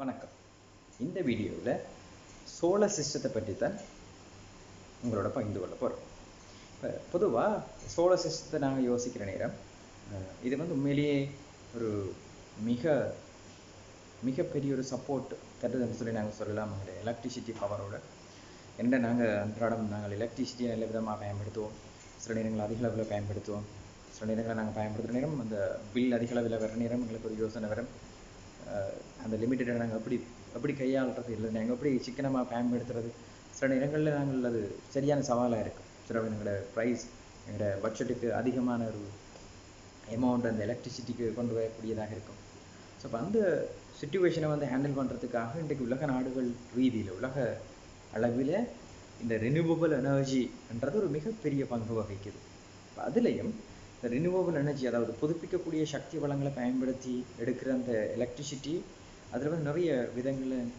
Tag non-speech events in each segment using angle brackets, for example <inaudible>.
வணக்கம். இந்த வீடியோவில் சோலர் சிஸ்டத்தை பற்றி தான் உங்களோட பகிர்ந்து கொள்ள போகிறோம் இப்போ பொதுவாக சோலர் சிஸ்டத்தை நாங்கள் யோசிக்கிற நேரம் இது வந்து உண்மையிலேயே ஒரு மிக மிகப்பெரிய ஒரு சப்போர்ட் தருதுன்னு சொல்லி நாங்கள் சொல்லலாம். எலக்ட்ரிசிட்டி பவரோட என்ன நாங்கள் அன்றாடம் நாங்கள் எலக்ட்ரிசிட்டியை நல்ல விதமாக பயன்படுத்துவோம். சில நேரங்கள் அதிக அளவில் பயன்படுத்துவோம். சில நேரங்களில் நாங்கள் பயன்படுத்துகிற நேரம் அந்த பில் அதிக அளவில் வர நேரம் எங்களுக்கு ஒரு யோசனை வரும். அந்த லிமிட்டடை நாங்கள் எப்படி எப்படி கையாளுறது இல்லை. நாங்கள் எப்படி சிக்கனமாக பயன்படுத்துறது சில நேரங்களில் நாங்கள் அது சரியான சவாலாக இருக்கும். சில எங்களோட ப்ரைஸ் எங்களோட பட்ஜெட்டுக்கு அதிகமான ஒரு அமௌண்ட் அந்த எலக்ட்ரிசிட்டிக்கு கொண்டு வரக்கூடியதாக இருக்கும். ஸோ அப்போ அந்த சுச்சுவேஷனை வந்து ஹேண்டில் பண்ணுறதுக்காக இன்றைக்கு உலக நாடுகள் ரீதியில் உலக அளவில் இந்த ரினியூவபிள் எனர்ஜின்றது ஒரு மிகப்பெரிய பங்கு வகிக்குது. இப்போ அதுலேயும் இந்த ரினியூவபிள் எனர்ஜி அதாவது புதுப்பிக்கக்கூடிய சக்தி வளங்களை பயன்படுத்தி எடுக்கிற அந்த எலக்ட்ரிசிட்டி அதில் வந்து நிறைய விதங்களில்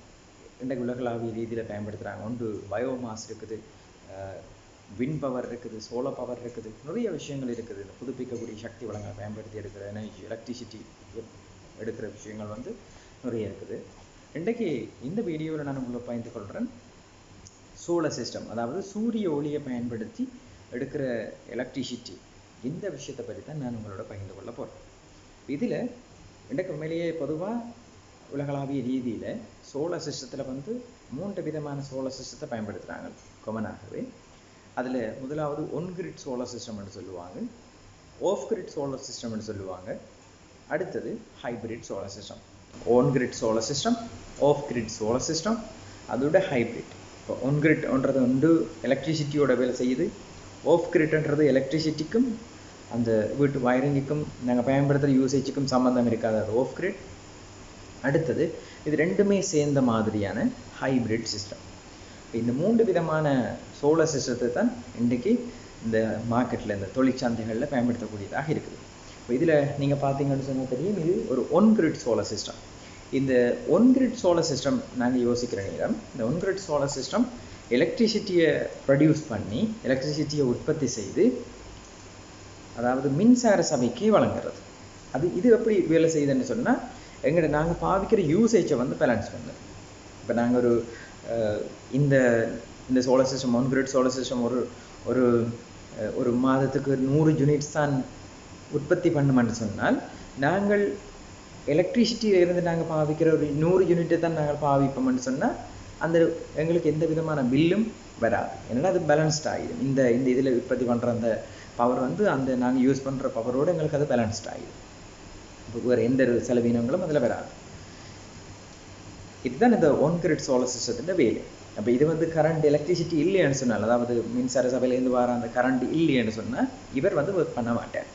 இன்றைக்கு உலகளாவிய ரீதியில் பயன்படுத்துகிறாங்க ஒன்று பயோமாஸ் இருக்குது வின் பவர் இருக்குது சோலார் பவர் இருக்குது நிறைய விஷயங்கள் இருக்குது. இந்த புதுப்பிக்கக்கூடிய சக்தி வளங்களை பயன்படுத்தி எடுக்கிற எனர்ஜி எலக்ட்ரிசிட்டி எடுக்கிற விஷயங்கள் வந்து நிறைய இருக்குது. இன்றைக்கு இந்த வீடியோவில் நான் உங்களை பயந்து கொள்கிறேன் சோலர் சிஸ்டம் அதாவது சூரிய ஒளியை பயன்படுத்தி எடுக்கிற எலக்ட்ரிசிட்டி இந்த விஷயத்தை பற்றி தான் நான் உங்களோட பகிர்ந்து கொள்ள போகிறேன் இதில் இன்றைக்கு உண்மையிலேயே பொதுவாக உலகளாவிய ரீதியில் சோலார் சிஸ்டத்தில் வந்து மூன்று விதமான சோலார் சிஸ்டத்தை பயன்படுத்துகிறாங்க கொமனாகவே. அதில் முதலாவது ஒன் கிரிட் சோலார் சிஸ்டம்னு சொல்லுவாங்க. ஆஃப் கிரிட் சோலார் சிஸ்டம்னு சொல்லுவாங்க. அடுத்தது hybrid solar system on grid solar system off grid solar system அதோட ஹைப்ரிட். இப்போ ஒன் கிரிட்ன்றது வந்து எலக்ட்ரிசிட்டியோட வேலை செய்யுது. ஆஃப் கிரிட்ன்றது எலக்ட்ரிசிட்டிக்கும் அந்த வீட்டு வயரிங்குக்கும் நாங்கள் பயன்படுத்துகிற யூசேஜுக்கும் சம்மந்தம் இருக்காது. அது ஆஃப் கிரிட் அடுத்தது இது ரெண்டுமே சேர்ந்த மாதிரியான ஹைப்ரிட் சிஸ்டம் இந்த மூன்று விதமான சோலார் சிஸ்டத்தை தான் இன்றைக்கு இந்த மார்க்கெட்டில் இந்த தொழிற்சந்தைகளில் பயன்படுத்தக்கூடியதாக இருக்குது. இப்போ இதில் நீங்கள் பார்த்தீங்கன்னு சொன்னால் தெரியும் இது ஒரு ஒன் கிரிட் சோலார் சிஸ்டம் இந்த ஒன் கிரிட் சோலார் சிஸ்டம் நாங்கள் யோசிக்கிற நேரம் இந்த ஒன் கிரிட் சோலார் சிஸ்டம் எலக்ட்ரிசிட்டியை ப்ரொடியூஸ் பண்ணி எலக்ட்ரிசிட்டியை உற்பத்தி செய்து அதாவது மின்சார சபைக்கு வழங்குறது. அது இது எப்படி வேலை செய்யுதுன்னு சொன்னால் எங்கள்ட நாங்கள் பாவிக்கிற யூசேஜை வந்து பேலன்ஸ் பண்ணுது இப்போ நாங்கள் ஒரு இந்த இந்த solar system on grid solar system ஒரு ஒரு ஒரு மாதத்துக்கு நூறு யூனிட்ஸ் தான் உற்பத்தி பண்ணுமென்று சொன்னால் நாங்கள் எலக்ட்ரிசிட்டியிலிருந்து நாங்கள் பாவிக்கிற ஒரு நூறு யூனிட்டை தான் நாங்கள் பாவிப்போம்னு சொன்னால் அந்த எங்களுக்கு எந்த விதமான பில்லும் வராது. ஏன்னா அது பேலன்ஸ்ட் ஆகிடும் இந்த இந்த இதில் உற்பத்தி பண்ணுற அந்த பவர் வந்து அந்த நாங்கள் யூஸ் பண்ணுற பவரோடு எங்களுக்கு அது பேலன்ஸ்ட் ஆகிடும் வேறு எந்த ஒரு செலவீனங்களும் அதில் வராது. இதுதான் இந்த ஒன் கிரிட் சோலர் சிஸ்டத்தின் வேலை. அப்போ இது வந்து கரண்ட் எலக்ட்ரிசிட்டி இல்லைன்னு சொன்னால் அதாவது மின்சார சபையிலேருந்து வர அந்த கரண்ட் இல்லைன்னு சொன்னால் இவர் வந்து ஒர்க் பண்ண மாட்டார்.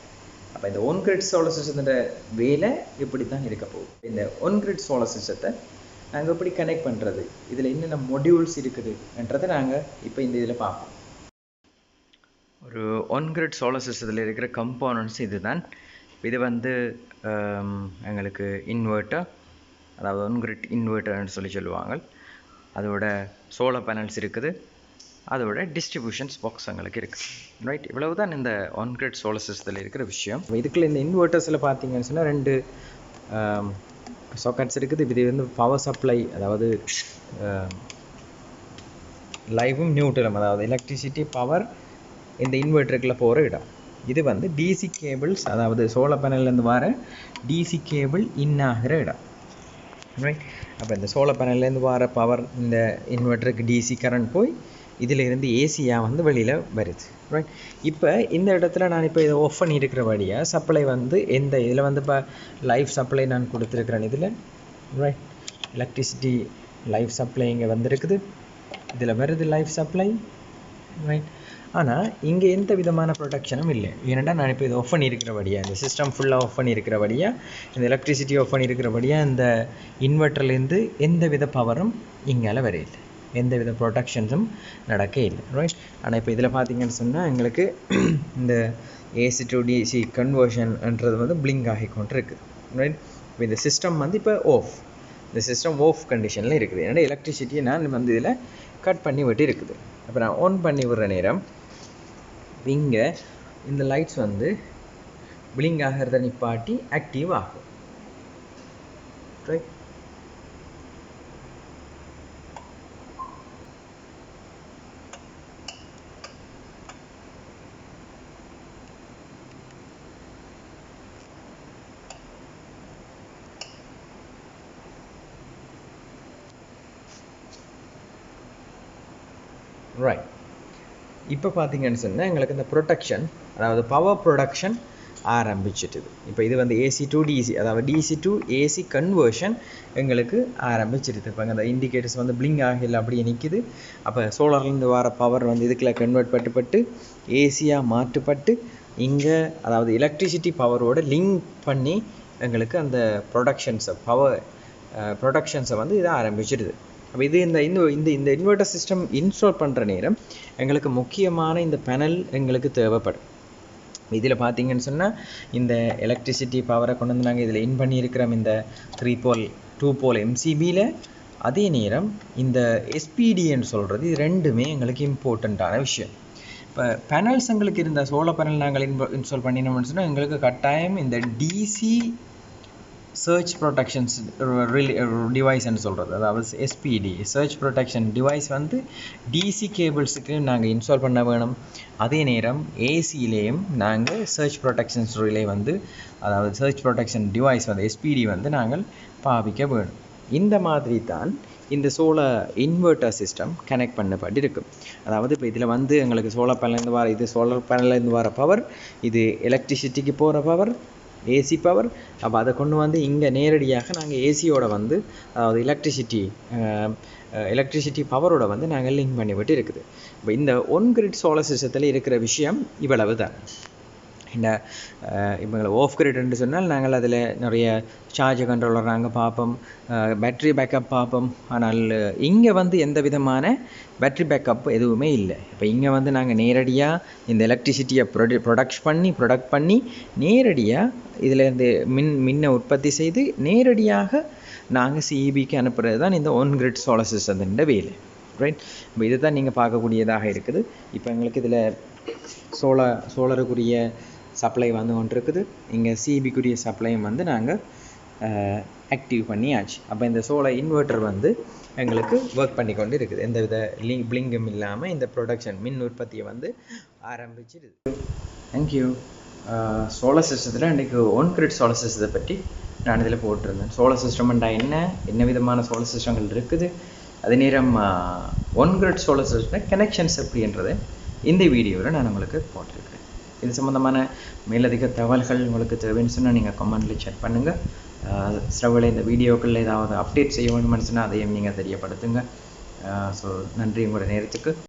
அப்போ இந்த ஒன் கிரிட் சோலர் சிஸ்டத்தோட வேலை இப்படி தான் இருக்க போகுது. இந்த ஒன் கிரிட் சோலர் சிஸ்டத்தை நாங்கள் எப்படி கனெக்ட் பண்ணுறது இதில் என்னென்ன மொடியூல்ஸ் இருக்குதுன்றதை நாங்கள் இப்போ இந்த இதில் பார்ப்போம். ஒரு ஒன் கிரிட் சோலர் சிஸ்டத்தில் இருக்கிற கம்போனன்ட்ஸ் இதுதான். இது வந்து எங்களுக்கு இன்வெர்ட்டர் அதாவது ஒன் கிரிட் இன்வெர்ட்டர்னு சொல்லி சொல்லுவாங்க அதோட சோலார் பேனல்ஸ் இருக்குது. அதோட டிஸ்ட்ரிபியூஷன்ஸ் பாக்ஸ் எங்களுக்கு இருக்குது ரைட் இவ்வளவு தான் இந்த ஒன் கிரிட் சோலார் சிஸ்டத்தில் இருக்கிற விஷயம். இதுக்குள்ள இந்த இன்வெர்ட்டர்ஸில் பார்த்தீங்கன்னு சொன்னால் ரெண்டு சாக்கெட்ஸ் இருக்குது. இது வந்து பவர் சப்ளை அதாவது லைவும் நியூட்ரலும் அதாவது எலக்ட்ரிசிட்டி பவர் இந்த இன்வெர்ட்டருக்குள்ளே போகிற இடம். இது வந்து டிசி கேபிள்ஸ் அதாவது சோலார் பேனல்லேருந்து வர டிசி கேபிள் இன் ஆகிற இடம். ரைட் அப்போ இந்த சோலார் பேனல்லேருந்து வர பவர் இந்த இன்வெர்ட்டருக்கு டிசி கரண்ட் போய் இதிலிருந்து ஏசியாக வந்து வெளியில் வருது. ரைட் இப்போ இந்த இடத்துல நான் இப்போ இதை ஆஃப் பண்ணியிருக்கிற வழியாக சப்ளை வந்து எந்த இதில் வந்து இப்போ லைஃப் சப்ளை நான் கொடுத்துருக்குறேன் இதில். ரைட் எலக்ட்ரிசிட்டி லைஃப் சப்ளை இங்கே வந்திருக்குது. இதில் வருது லைஃப் சப்ளை ரைட் ஆனால் இங்கே எந்த விதமான ப்ரொடெக்ஷனும் இல்லை. ஏன்னா நான் இப்போ இதை ஆஃப் பண்ணியிருக்கிறபடியா இந்த சிஸ்டம் ஃபுல்லாக ஆஃப் பண்ணியிருக்கிறபடியா இந்த எலக்ட்ரிசிட்டி ஆஃப் பண்ணியிருக்கிறபடியா இந்த இன்வெர்ட்டர்லேருந்து எந்த வித பவரும் இங்கால வரையில்லை. எந்த வித ப்ரொடெக்ஷன்ஸும் நடக்க இல்லை. ரைட் ஆனால் இப்போ இதில் பார்த்தீங்கன்னு சொன்னால் எங்களுக்கு <clears throat> இந்த ஏசி டு டிசி கன்வர்ஷன்ன்றது வந்து பிளிங்க் ஆகி கொண்டு இருக்குது ரைட் இப்போ இந்த சிஸ்டம் வந்து இப்போ ஆஃப் இந்த சிஸ்டம் ஆஃப் கண்டிஷனில் இருக்குது. ஏன்னா எலக்ட்ரிசிட்டியை நான் வந்து இதில் கட் பண்ணி விட்டு இருக்குது அப்போ நான் ஆன் பண்ணி விடுற நேரம் இங்கே இந்த லைட்ஸ் வந்து பிளிங்க் ஆகிறத நிப்பாட்டி ஆக்டிவ் ஆகும். ரைட் ரைட் இப்போ பார்த்தீங்கன்னு சொன்னால் எங்களுக்கு இந்த ப்ரொடக்ஷன் அதாவது பவர் ப்ரொடக்ஷன் ஆரம்பிச்சிட்டுது. இப்போ இது வந்து ஏசி டு டிசி அதாவது டிசி டு ஏசி கன்வர்ஷன் எங்களுக்கு ஆரம்பிச்சிருது. இப்போ அந்த இண்டிகேட்டர்ஸ் வந்து பிளிங் ஆகல அப்படியே நிற்கிது அப்போ சோலார்லேருந்து வர பவர் வந்து இதுக்குள்ள கன்வெர்ட் பட்டுப்பட்டு ஏசியாக மாற்றப்பட்டு இங்கே அதாவது எலக்ட்ரிசிட்டி பவரோட லிங்க் பண்ணி எங்களுக்கு அந்த ப்ரொடக்ஷன்ஸை பவர் ப்ரொடக்ஷன்ஸை வந்து இதை ஆரம்பிச்சிடுது அப்போ இது இந்த இந்த இந்த இந்த இன்வெர்ட்டர் சிஸ்டம் இன்ஸ்டால் பண்ணுற நேரம் எங்களுக்கு முக்கியமான இந்த பேனல் எங்களுக்கு தேவைப்படும். இதில் பார்த்தீங்கன்னு சொன்னால் இந்த எலக்ட்ரிசிட்டி பவரை கொண்டு வந்து நாங்கள் இதில் இன் பண்ணியிருக்கிறோம். இந்த த்ரீ போல் டூ போல் எம்சிபியில் அதே நேரம் இந்த எஸ்பிடின்னு சொல்கிறது இது ரெண்டுமே எங்களுக்கு இம்பார்ட்டண்ட்டான விஷயம். இப்போ பேனல்ஸ் எங்களுக்கு இருந்த சோலார் பேனல் நாங்கள் இன்ஸ்டால் பண்ணினோம்னு சொன்னால் எங்களுக்கு கட்டாயம் இந்த டிசி சர்ச் ப்ரொடெக்ஷன்ஸ் டிவைஸ்ன்னு சொல்கிறது அதாவது எஸ்பிடி சர்ச் ப்ரொடெக்ஷன் டிவைஸ் வந்து டிசி கேபிள்ஸுக்கு நாங்கள் இன்ஸ்டால் பண்ண வேணும். அதே நேரம் ஏசியிலேயும் நாங்கள் சர்ச் ப்ரொடெக்ஷன்ஸ் ரிலே வந்து அதாவது சர்ச் ப்ரொடெக்ஷன் டிவைஸ் வந்து எஸ்பிடி வந்து நாங்கள் பாவிக்க வேணும். இந்த மாதிரி தான் இந்த சோலார் இன்வெர்ட்டர் சிஸ்டம் கனெக்ட் பண்ணப்பட்டு இருக்கும் அதாவது இப்போ இதில் வந்து எங்களுக்கு சோலார் பேனலேருந்து வர இது சோலார் பேனலேருந்து வர பவர் இது எலக்ட்ரிசிட்டிக்கு போகிற பவர் ஏசி பவர் அப்போ அதை கொண்டு வந்து இங்கே நேரடியாக நாங்கள் ஏசியோட வந்து அதாவது எலக்ட்ரிசிட்டி எலக்ட்ரிசிட்டி பவரோட வந்து நாங்கள் லிங்க் பண்ணிவிட்டு இருக்குது. இப்போ இந்த ஒன் கிரிட் சோலார் சிஸ்டத்தில் இருக்கிற விஷயம் இவ்வளவு தான் இந்த இப்போ ஆஃப் கிரிட்னு சொன்னால் நாங்கள் அதில் நிறைய சார்ஜ் கண்ட்ரோலர் நாங்கள் பார்ப்போம். பேட்ரி பேக்கப் பார்ப்போம். ஆனால் இங்கே வந்து எந்த விதமான பேட்ரி பேக்கப் எதுவுமே இல்லை. இப்போ இங்கே வந்து நாங்கள் நேரடியாக இந்த எலக்ட்ரிசிட்டியை ப்ரொடி ப்ரொடக்ட் பண்ணி ப்ரொடக்ட் பண்ணி நேரடியாக இதிலேருந்து மின் மின்னை உற்பத்தி செய்து நேரடியாக நாங்கள் சிஇபிக்கு அனுப்புகிறது தான் இந்த ஒன் கிரிட் சோலர் சிஸ்டத்தின் வேலை. ரைட் இப்போ இதை தான் நீங்கள் பார்க்கக்கூடியதாக இருக்குது. இப்போ எங்களுக்கு இதில் சோலார் சோலருக்குரிய சப்ளை வந்து ஒன்று இருக்குது இங்கே சிபிக்குரிய சப்ளையும் வந்து நாங்கள் ஆக்டிவ் பண்ணியாச்சு. அப்போ இந்த சோலார் இன்வெர்ட்டர் வந்து எங்களுக்கு ஒர்க் பண்ணி கொண்டு இருக்குது எந்த வித லிங்க் பிளிங்கும் இல்லாமல் இந்த ப்ரொடக்ஷன் மின் உற்பத்தியை வந்து ஆரம்பிச்சிருது. தேங்க்யூ சோலார் சிஸ்டத்தில் இன்றைக்கு ஒன் கிரிட் சோலார் சிஸ்டத்தை பற்றி நான் இதில் போட்டிருந்தேன். சோலார் சிஸ்டம்ண்டா என்ன? என்ன விதமான சோலார் சிஸ்டங்கள் இருக்குது? அதே நேரம் on grid solar system connections எப்படின்றதை இந்த வீடியோவில் நான் உங்களுக்கு போட்டிருக்கிறேன். இது சம்மந்தமான மேலதிக தகவல்கள் உங்களுக்கு தேவைன்னு சொன்னால் நீங்கள் கமெண்ட்டில் செக் பண்ணுங்கள் ஸ்ரவில் இந்த வீடியோக்களில் ஏதாவது அப்டேட் செய்ய வேண்டும்னு சொன்னால் அதையும் நீங்கள் தெரியப்படுத்துங்க. ஸோ நன்றி உங்களோட நேரத்துக்கு.